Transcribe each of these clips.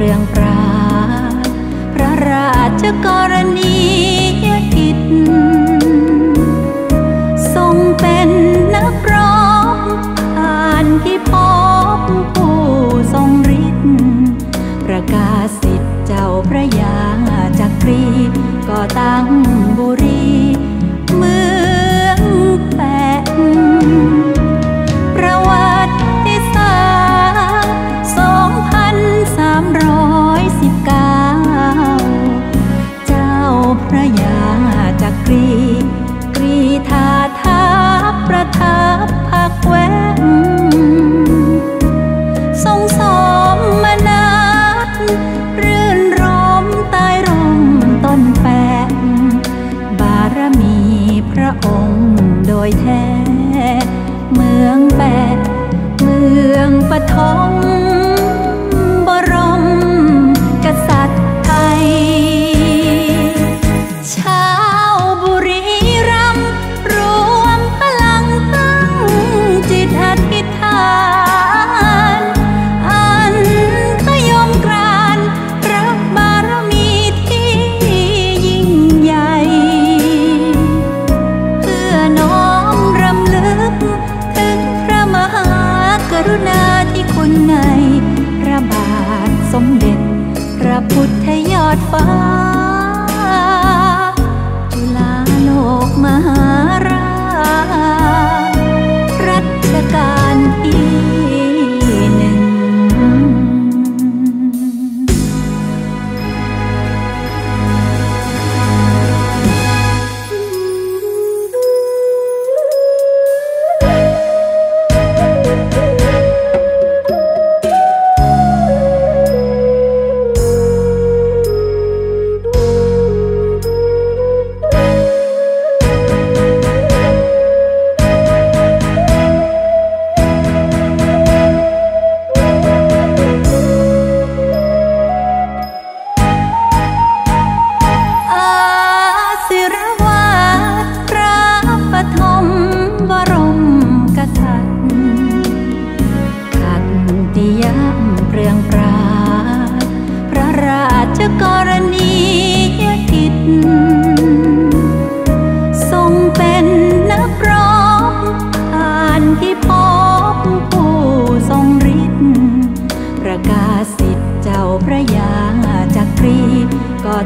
เรื่องปราพระราชกร 头。Là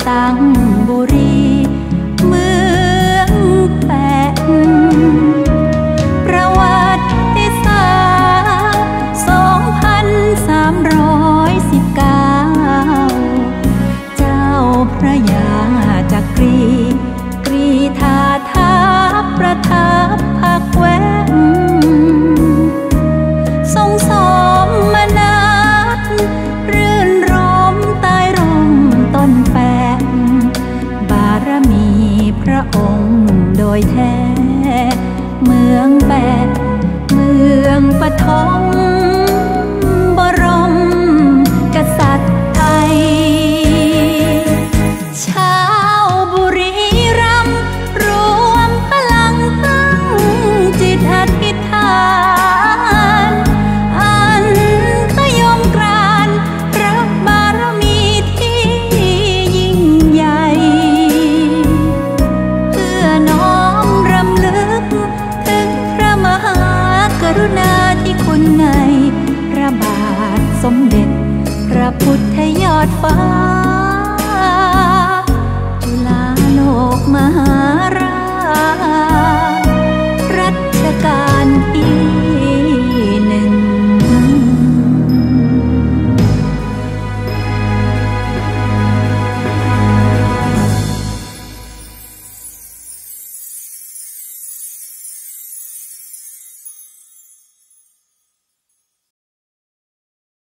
ตั้งบุรี โดยแท้ เมืองแปดเมืองปฐม พุทธยอดฟ้า